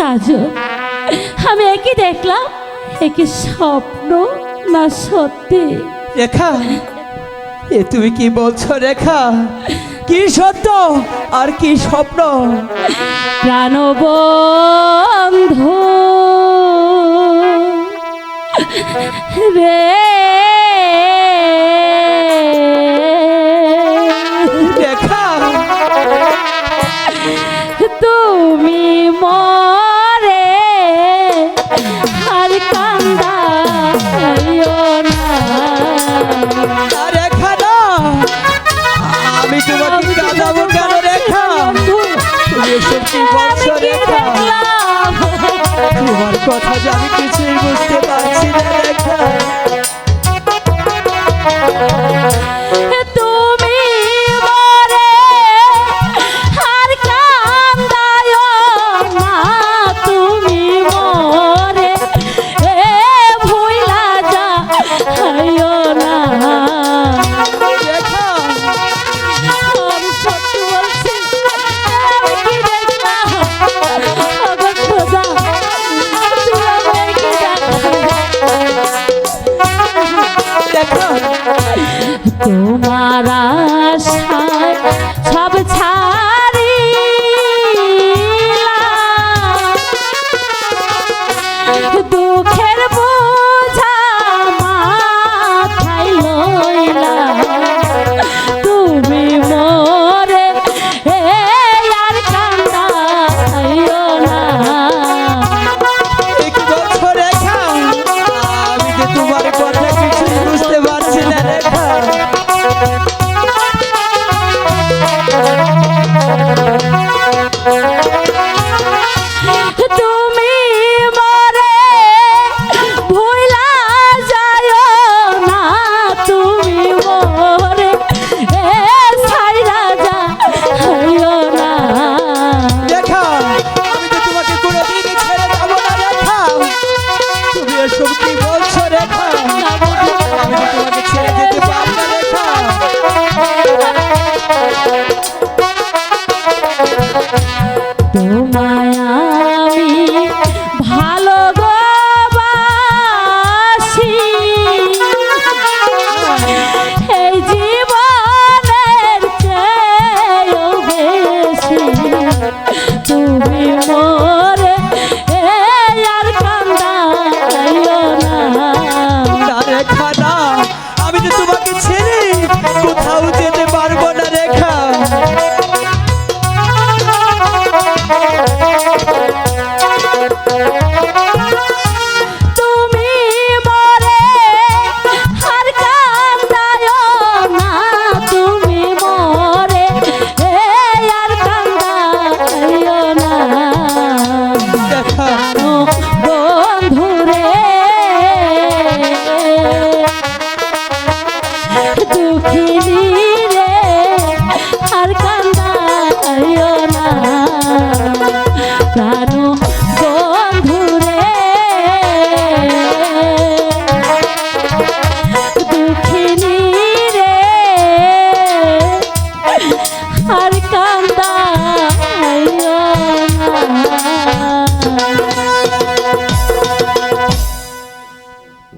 কাজল আমি একই দেখলাম একই স্বপ্ন না সত্যি। রেখা এ তুমি কি বলছো রেখা? কি সত্য আর কি স্বপ্ন? প্রাণবন্ধু আমি তোমাকে কাঁদাবো কেন রেখা তুমি এসব কি বলছো রেখা তোমার কথা যে আমি কিছুই বুঝতে তোমার আশা তোমায়